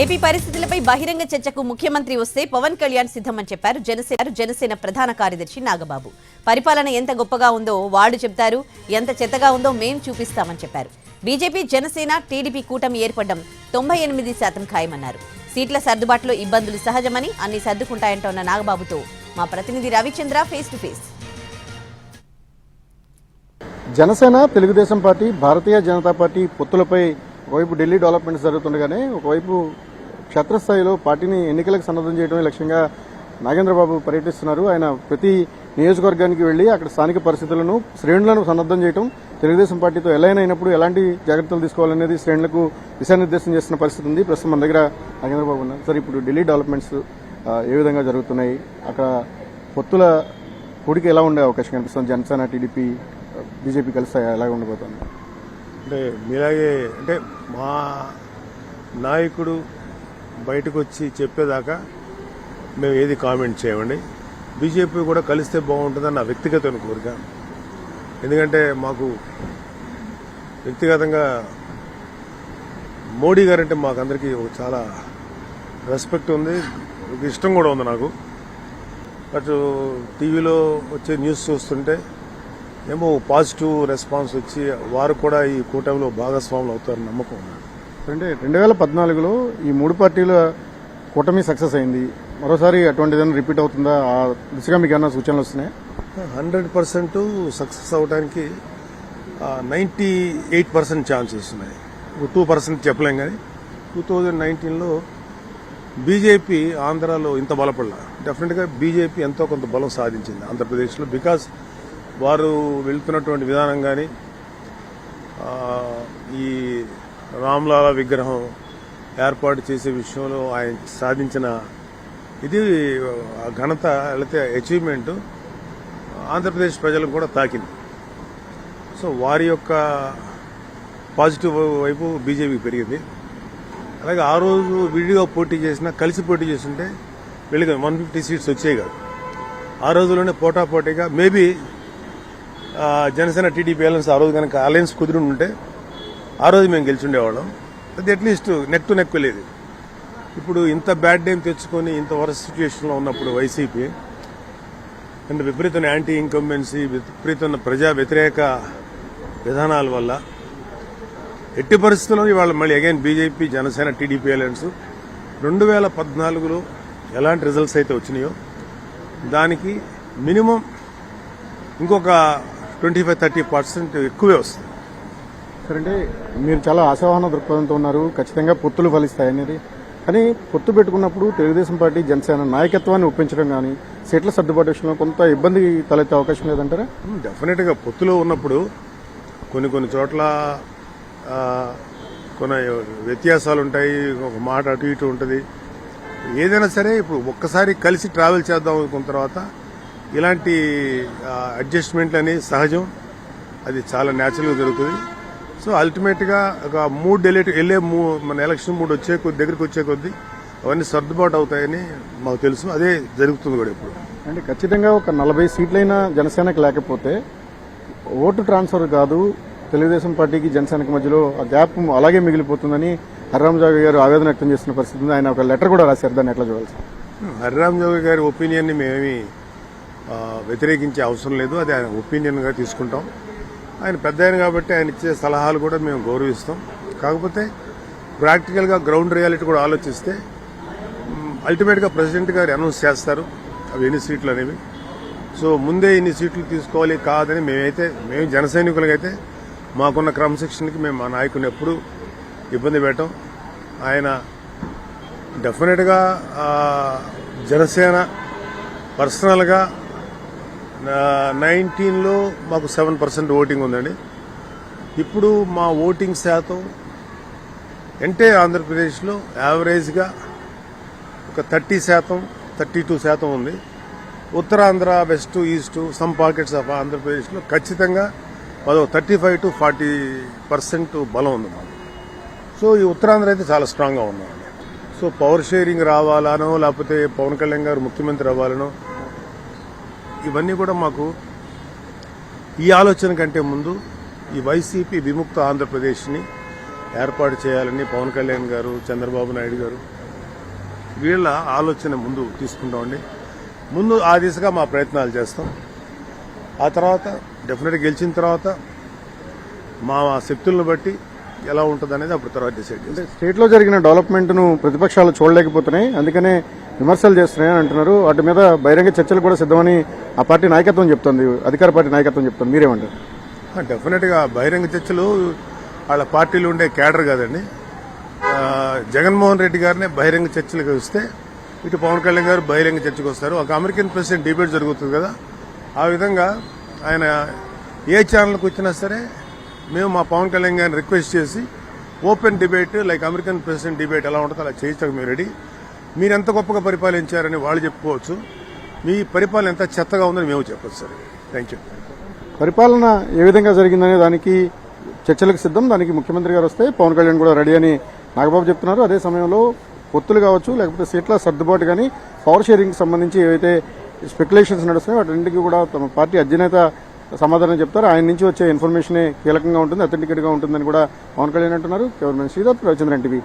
AP పరిస్థితులపై బహిరంగ చర్చకు ముఖ్యమంత్రి వస్తే పవన్ కళ్యాణ్ సిద్ధమని చెప్పారు. జనసేన జనసేన ప్రధాన కార్యదర్శి నాగబాబు. పరిపాలన ఎంత గొప్పగా ఉందో వాళ్ళు చెప్తారు ఎంత చెత్తగా ఉందో మేం చూపిస్తామని చెప్పారు. బీజేపీ జనసేన టీడీపీ కూటమి ఏర్పడడం తొంభై ఎనిమిది శాతం ఖాయమన్నారు. సీట్ల సర్దుబాటులో ఇబ్బందులు సహజమని అన్ని సర్దుకుంటాయంటోన్న నాగబాబుతో మా ప్రతినిధి Ravichandra face to face. Janasena Telugu Desam party Bharatiya Janata party పొత్తులపై ఒకవైపు ఢిల్లీ డెవలప్మెంట్స్ జరుగుతుండగానే ఒకవైపు క్షేత్రస్థాయిలో పార్టీని ఎన్నికలకు సన్నద్ధం చేయడమే లక్ష్యంగా నాగేంద్రబాబు పర్యటిస్తున్నారు. ఆయన ప్రతి నియోజకవర్గానికి వెళ్ళి అక్కడ స్థానిక పరిస్థితులను శ్రేణులను సన్నద్ధం చేయడం తెలుగుదేశం పార్టీతో ఎలైన్ అయినప్పుడు ఎలాంటి జాగ్రత్తలు తీసుకోవాలనేది శ్రేణులకు దిశానిర్దేశం చేస్తున్న పరిస్థితి ఉంది. ప్రస్తుతం మన దగ్గర నాగేంద్రబాబు ఉన్నారు. సార్ ఇప్పుడు ఢిల్లీ డెవలప్మెంట్స్ ఏ విధంగా జరుగుతున్నాయి? అక్కడ పొత్తుల కూడికి ఎలా ఉండే అవకాశం కనిపిస్తుంది? జనసేన టీడీపీ బీజేపీ కలిసి ఎలా ఉండబోతుంది? అంటే మీలాగే అంటే మా నాయకుడు బయటకు వచ్చి చెప్పేదాకా మేము ఏది కామెంట్ చేయమండి. బీజేపీ కూడా కలిస్తే బాగుంటుందని నా వ్యక్తిగత కోరిక. ఎందుకంటే మాకు వ్యక్తిగతంగా మోడీ గారంటే మాకందరికీ చాలా రెస్పెక్ట్ ఉంది. ఇష్టం కూడా ఉంది నాకు. బట్ టీవీలో వచ్చే న్యూస్ చూస్తుంటే ఏమో పాజిటివ్ రెస్పాన్స్ వచ్చి వారు కూడా ఈ కూటమిలో భాగస్వాములు అవుతారని నమ్మకం ఉంది. అంటే రెండు వేల పద్నాలుగులో ఈ మూడు పార్టీల కూటమి సక్సెస్ అయింది. మరోసారి అటువంటిదైనా రిపీట్ అవుతుందా? ఆ దిశగా మీకు ఏమైనా సూచనలు వస్తున్నాయి? హండ్రెడ్ పర్సెంట్ సక్సెస్ అవడానికి నైంటీ ఎయిట్ పర్సెంట్ ఛాన్సెస్ ఉన్నాయి. టూ పర్సెంట్ చెప్పలేం కానీ టూ థౌజండ్ నైన్టీన్లో బీజేపీ ఆంధ్రాలో ఇంత బలపడలా. డెఫినెట్గా బీజేపీ ఎంతో కొంత బలం సాధించింది ఆంధ్రప్రదేశ్లో బికాస్ వారు వెళ్తున్నటువంటి విధానం కానీ ఈ రామ్లాల విగ్రహం ఏర్పాటు చేసే విషయంలో ఆయన సాధించిన ఇది ఆ ఘనత లేకపోతే అచీవ్మెంట్ ఆంధ్రప్రదేశ్ ప్రజలకు కూడా తాకింది. సో వారి యొక్క పాజిటివ్ వైపు బీజేపీ పెరిగింది. అలాగే ఆ రోజు విడిగా పోటీ చేసినా కలిసి పోటీ చేస్తుంటే వెళ్ళి వన్ ఫిఫ్టీ సీట్స్ వచ్చాయి కాదు. ఆ రోజులోనే పోటాపోటీగా మేబీ జనసేన టీడీపీ అలయన్స్ ఆ రోజు కనుక అలయన్స్ కుదిరి ఉంటే ఆ రోజు మేము గెలిచిండేవాళ్ళం. అది అట్లీస్ట్ నెక్ టు నెక్ వెళ్ళేది ఇప్పుడు ఇంత బ్యాడ్ డేమ్ తెచ్చుకొని ఇంత వరస్ సిచ్యువేషన్లో ఉన్నప్పుడు వైసీపీ అండ్ విపరీతమైన యాంటీ ఇన్కంబెన్సీ విపరీతమైన ప్రజా వ్యతిరేక విధానాల వల్ల ఎట్టి పరిస్థితుల్లో ఇవాళ మళ్ళీ again BJP Janasena TDP alliance రెండు వేల పద్నాలుగులో ఎలాంటి రిజల్ట్స్ అయితే వచ్చినాయో దానికి మినిమం ఇంకొక ట్వంటీ ఫైవ్ థర్టీ పర్సెంట్ ఎక్కువే వస్తుంది. సరే మీరు చాలా ఆశావాహన దృక్పథంతో ఉన్నారు. ఖచ్చితంగా పొత్తులు ఫలిస్తాయి అనేది. కానీ పొత్తు పెట్టుకున్నప్పుడు తెలుగుదేశం పార్టీ జనసేన నాయకత్వాన్ని ఒప్పించడం కానీ సీట్ల సర్దుబాటు విషయంలో కొంత ఇబ్బంది తలెత్తే అవకాశం లేదంటారా? డెఫినెట్గా పొత్తులో ఉన్నప్పుడు కొన్ని కొన్ని చోట్ల కొన్ని వ్యత్యాసాలు ఉంటాయి ఒక మాట అటు ఇటు ఉంటుంది. ఏదైనా సరే ఇప్పుడు ఒక్కసారి కలిసి ట్రావెల్ చేద్దాం అనుకున్న తర్వాత ఇలాంటి అడ్జస్ట్మెంట్లు అనేది సహజం. అది చాలా న్యాచురల్గా జరుగుతుంది. సో అల్టిమేట్గా ఒక మూడు డెలిట్ వెళ్ళే మూ మన ఎలక్షన్ మూడు వచ్చే కొద్ది దగ్గరికి వచ్చే కొద్దీ అవన్నీ సర్దుబాటు అవుతాయని మాకు తెలుసు. అదే జరుగుతుంది కూడా ఇప్పుడు. అంటే ఖచ్చితంగా ఒక నలభై సీట్లైనా జనసేనకు లేకపోతే ఓటు ట్రాన్స్ఫర్ కాదు. తెలుగుదేశం పార్టీకి జనసేనకి మధ్యలో ఆ గ్యాప్ అలాగే మిగిలిపోతుందని హర్రాంజావి గారు ఆవేదన వ్యక్తం చేస్తున్న పరిస్థితి ఉంది. ఆయన ఒక లెటర్ కూడా రాశారు. దాన్ని ఎట్లా చూడాలి సార్? హరిరామ్ జోగి గారి ఒపీనియన్ని మేమేమి వ్యతిరేకించే అవసరం లేదు. అది ఆయన ఒపీనియన్గా తీసుకుంటాం. ఆయన పెద్ద ఆయన కాబట్టి ఆయన ఇచ్చే సలహాలు కూడా మేము గౌరవిస్తాం. కాకపోతే ప్రాక్టికల్గా గ్రౌండ్ రియాలిటీ కూడా ఆలోచిస్తే అల్టిమేట్గా ప్రెసిడెంట్ గారు అనౌన్స్ చేస్తారు. అవి ఎన్ని సీట్లు అనేవి. సో ముందే ఇన్ని సీట్లు తీసుకోవాలి కాదని మేమైతే మేము జన సైనికులకైతే మాకున్న క్రమశిక్షణకి మేము మా నాయకుని ఎప్పుడు ఇబ్బంది పెట్టాం. ఆయన డెఫినెట్గా జనసేన పర్సనల్గా నైన్టీన్లో మాకు సెవెన్ పర్సెంట్ ఓటింగ్ ఉందండి. ఇప్పుడు మా ఓటింగ్ శాతం అంటే ఆంధ్రప్రదేశ్లో యావరేజ్గా ఒక థర్టీ శాతం థర్టీ టూ శాతం ఉంది. Uttarandhra west east some pockets of ఆంధ్రప్రదేశ్లో ఖచ్చితంగా మరో thirty five to forty percent బలం ఉంది మాకు. సో ఈ ఉత్తరాంధ్ర అయితే చాలా స్ట్రాంగ్గా ఉన్నామండి సో పవర్ షేరింగ్ రావాలనో లేకపోతే పవన్ కళ్యాణ్ గారు ముఖ్యమంత్రి అవ్వాలనో ఇవన్నీ కూడా మాకు ఈ ఆలోచన కంటే ముందు ఈ వైసీపీ విముక్త ఆంధ్రప్రదేశ్ని ఏర్పాటు చేయాలని పవన్ కళ్యాణ్ గారు చంద్రబాబు నాయుడు గారు వీళ్ళ ఆలోచన ముందు తీసుకుంటామండి ముందు ఆ దిశగా మా ప్రయత్నాలు చేస్తాం. ఆ తర్వాత డెఫినెట్గా గెలిచిన తర్వాత మా శక్తులను బట్టి ఎలా ఉంటుంది అనేది అప్పుడు తర్వాత డిసైడ్ స్టేట్లో అంటే జరిగిన డెవలప్మెంట్ను ప్రతిపక్షాలు చూడలేకపోతున్నాయి. అందుకనే విమర్శలు చేస్తున్నాయని అంటున్నారు. వాటి మీద బహిరంగ చర్చలు కూడా సిద్ధమని ఆ పార్టీ నాయకత్వం చెప్తుంది. అధికార పార్టీ నాయకత్వం చెప్తుంది. మీరేమంటారు? డెఫినెట్గా బహిరంగ చర్చలు వాళ్ళ పార్టీలు ఉండే క్యాడర్ కాదండి. జగన్మోహన్ రెడ్డి గారిని బహిరంగ చర్చలకు వస్తే ఇటు పవన్ కళ్యాణ్ గారు బహిరంగ చర్చకు వస్తారు. ఒక అమెరికన్ ప్రెసిడెంట్ డిబేట్ జరుగుతుంది కదా. ఆ విధంగా ఆయన ఏ ఛానల్కి వచ్చినా సరే మేము మా పవన్ కళ్యాణ్ గారిని రిక్వెస్ట్ చేసి open debate like American president debate ఎలా ఉంటుందో అలా చేయించడానికి మేము రెడీ మీరు ఎంత గొప్పగా పరిపాలించారని వాళ్ళు చెప్పుకోవచ్చు. మీ పరిపాలన ఎంత చెత్తగా ఉందని మేము చెప్పొచ్చు సార్. థ్యాంక్ యూ పరిపాలన ఏ విధంగా జరిగిందనే దానికి చర్చలకు సిద్ధం. దానికి ముఖ్యమంత్రి గారు వస్తే పవన్ కళ్యాణ్ కూడా రెడీ అని నాగబాబు చెప్తున్నారు. అదే సమయంలో పొత్తులు కావచ్చు లేకపోతే సీట్ల సర్దుబాటు కానీ పవర్ షేరింగ్ సంబంధించి ఏవైతే స్పెక్యులేషన్స్ నడుస్తున్నాయో వాటింటికి కూడా తమ పార్టీ అధినేత సమాధానం చెప్తారు. ఆయన నుంచి వచ్చే ఇన్ఫర్మేషనే కీలకంగా ఉంటుంది అథెంటికేట్గా ఉంటుందని కూడా పవన్ కళ్యాణ్ అంటున్నారు. Government Sridhar Ravichandra NTV